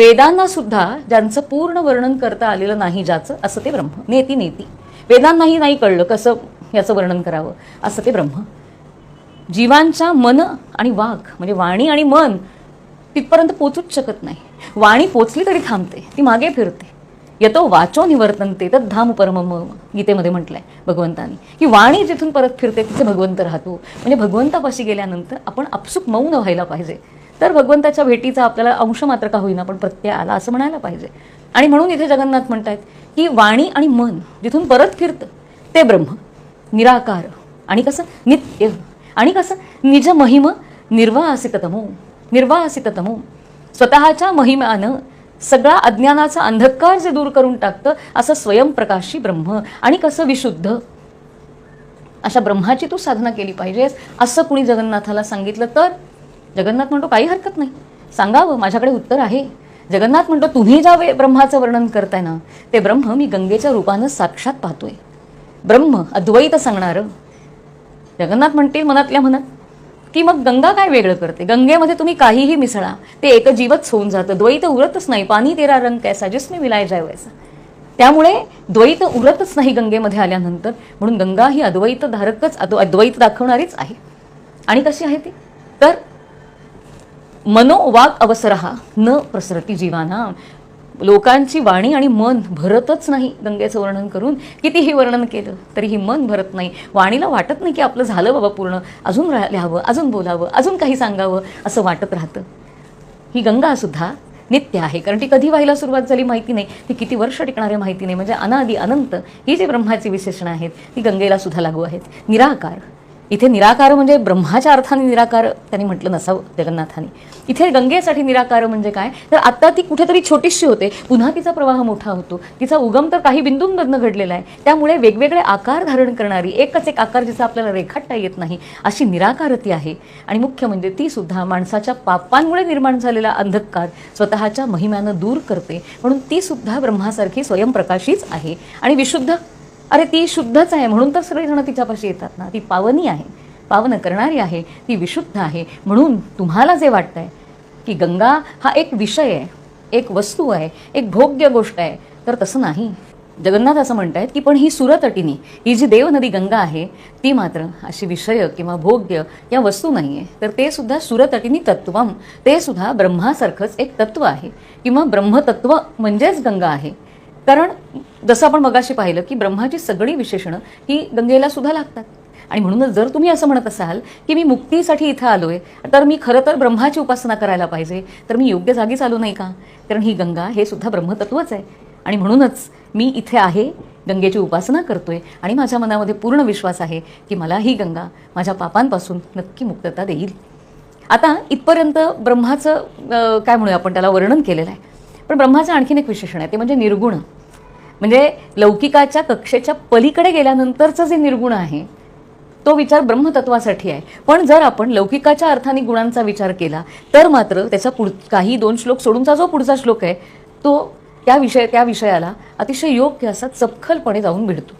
वेदांना सुद्धा ज्यांचं पूर्ण वर्णन करता आलेलं नाही ज्याचं असं ते ब्रह्म. नेती नेती. वेदांनाही नाही कळलं कसं याचं वर्णन करावं असं ते ब्रह्म. जीवांच्या मन आणि वाघ म्हणजे वाणी आणि मन तिथपर्यंत पोचूच शकत नाही. वाणी पोचली तरी थांबते ती मागे फिरते. येतो वाचो निवर्तनते तर धाम परम गीतेमध्ये म्हटलंय भगवंतानी. की वाणी जिथून परत फिरते तिथे भगवंत राहतो. म्हणजे भगवंतापाशी गेल्यानंतर आपण आपसुक मौन व्हायला पाहिजे. तर भगवंताच्या भेटीचा आपल्याला अंश मात्र का होईना पण प्रत्यय आला असं म्हणायला पाहिजे. आणि म्हणून इथे जगन्नाथ म्हणतायत की वाणी आणि मन जिथून परत फिरतं ते ब्रह्म निराकार आणि कसं? नित्य आणि कसं? निज महिम निर्वासिततमो निर्वासिततमो. स्वतःच्या महिमानं सगळा अज्ञानाचा अंधकार जे दूर करून टाकतं असं स्वयंप्रकाशी ब्रह्म आणि कसं विशुद्ध. अशा ब्रह्माची तू साधना केली पाहिजेस असं कुणी जगन्नाथाला सांगितलं तर जगन्नाथ म्हणतो काही हरकत नाही. सांगावं माझ्याकडे उत्तर आहे. जगन्नाथ म्हणतो तुम्ही ज्या वे- ब्रह्माचं वर्णन करताय ना ते ब्रह्म मी गंगेच्या रूपानं साक्षात पाहतोय. ब्रह्म अद्वैत सांगणारं. जगन्नाथ म्हणते मनातल्या मनात की मग गंगा काय वेगळं करते? गंगेमध्ये तुम्ही काहीही मिसळा ते एक जीवच होऊन जातं. द्वैत उरतच नाही पाणी तेरा रंग कैसा जिसमे विलाय जायवायचा त्यामुळे द्वैत उरतच नाही गंगेमध्ये आल्यानंतर म्हणून गंगा ही अद्वैत धारकच अद्व- अद्वैत दाखवणारीच आहे. आणि कशी आहे ती? तर मनोवाग अवसरहा न प्रसरती जीवाना. लोकांची वाणी आणि मन भरतच नाही गंगेचं वर्णन करून. कितीही वर्णन केलं तरीही मन भरत नाही. वाणीला वाटत नाही की आपलं झालं बाबा पूर्ण. अजून रा- लिहावं अजून बोलावं अजून काही सांगावं असं वाटत राहतं. ही गंगासुद्धा नित्य आहे. कारण ती कधी व्हायला सुरुवात झाली माहिती नाही. ती किती वर्ष टिकणारे माहिती नाही. म्हणजे अनादी अनंत ही जी ब्रह्माची विशेषणं आहेत ती गंगेला सुद्धा लागू आहेत. निराकार. इथे निराकार म्हणजे ब्रह्माच्या अर्थाने निराकार त्यांनी म्हटलं नसावं जगन्नाथाने. इथे गंगेसाठी निराकार म्हणजे काय? तर आता ती कुठेतरी छोटीशी होते. पुन्हा तिचा प्रवाह मोठा होतो. तिचा उगम तर काही बिंदूंमधनं घडलेला आहे. त्यामुळे वेगवेगळे आकार धारण करणारी एकच एक आकार जिचा आपल्याला रेखाटता येत नाही अशी निराकार ती आहे. आणि मुख्य म्हणजे ती सुद्धा माणसाच्या पापांमुळे निर्माण झालेला अंधकार स्वतःच्या महिम्यानं दूर करते. म्हणून ती सुद्धा ब्रह्मासारखी स्वयंप्रकाशीच आहे. आणि विशुद्ध अरे ती शुद्धच आहे. म्हणून तर सगळेजण तिच्यापाशी येतात ना. ती पावनी आहे. पावन करणारी आहे. ती विशुद्ध आहे. म्हणून तुम्हाला जे वाटतंय की गंगा हा एक विषय आहे एक वस्तू आहे एक भोग्य गोष्ट आहे तर तसं नाही. जगन्नाथ असं म्हणत आहेत की पण ही सुरतटीनी ही जी देवनदी गंगा आहे ती मात्र अशी विषय किंवा भोग्य या वस्तू नाही आहे तर ते सुद्धा सुरतटीनी तत्वम ते सुद्धा ब्रह्मासारखंच एक तत्व आहे. किंवा ब्रह्मतत्व म्हणजेच गंगा आहे. कारण जसं आपण मगाशी पाहिलं की ब्रह्माची सगळी विशेषणं ही गंगेला सुद्धा लागतात. आणि म्हणूनच जर तुम्ही असं म्हणत असाल की मी मुक्तीसाठी इथं आलोय तर मी खरं तर ब्रह्माची उपासना करायला पाहिजे तर मी योग्य जागीच आलो नाही का? कारण ही गंगा हे सुद्धा ब्रह्मतत्वच आहे. आणि म्हणूनच मी इथे आहे गंगेची उपासना करतोय आणि माझ्या मनामध्ये पूर्ण विश्वास आहे की मला ही गंगा माझ्या पापांपासून नक्की मुक्तता देईल. आता इथपर्यंत ब्रह्माचं काय म्हणूया आपण त्याला वर्णन केलेलं आहे. पण ब्रह्माचं आणखीन एक विशेषण आहे ते म्हणजे निर्गुण. म्हणजे लौकिकाच्या कक्षेच्या पलीकडे गेल्यानंतरचं जे निर्गुण आहे तो विचार ब्रह्मतत्वासाठी आहे. पण जर आपण लौकिकाच्या अर्थाने गुणांचा विचार केला तर मात्र त्याचा पुढ काही दोन श्लोक सोडूनचा जो पुढचा श्लोक आहे तो त्या विषय त्या विषयाला अतिशय योग्य असा चपखलपणे जाऊन भिडतो.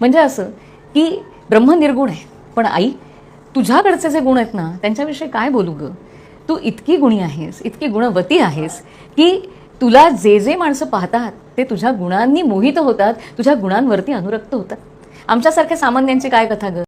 म्हणजे असं की ब्रह्म निर्गुण आहे पण आई तुझ्याकडचे जे गुण आहेत ना त्यांच्याविषयी काय बोलू गं? तू इतकी गुणी आहेस इतकी गुणवती आहेस की तुला जे जे माणसं पाहतात ते तुझ्या गुणांनी मोहित होतात तुझ्या गुणांवरती अनुरक्त होतात. आमच्यासारख्या सामान्यांची काय कथा ग?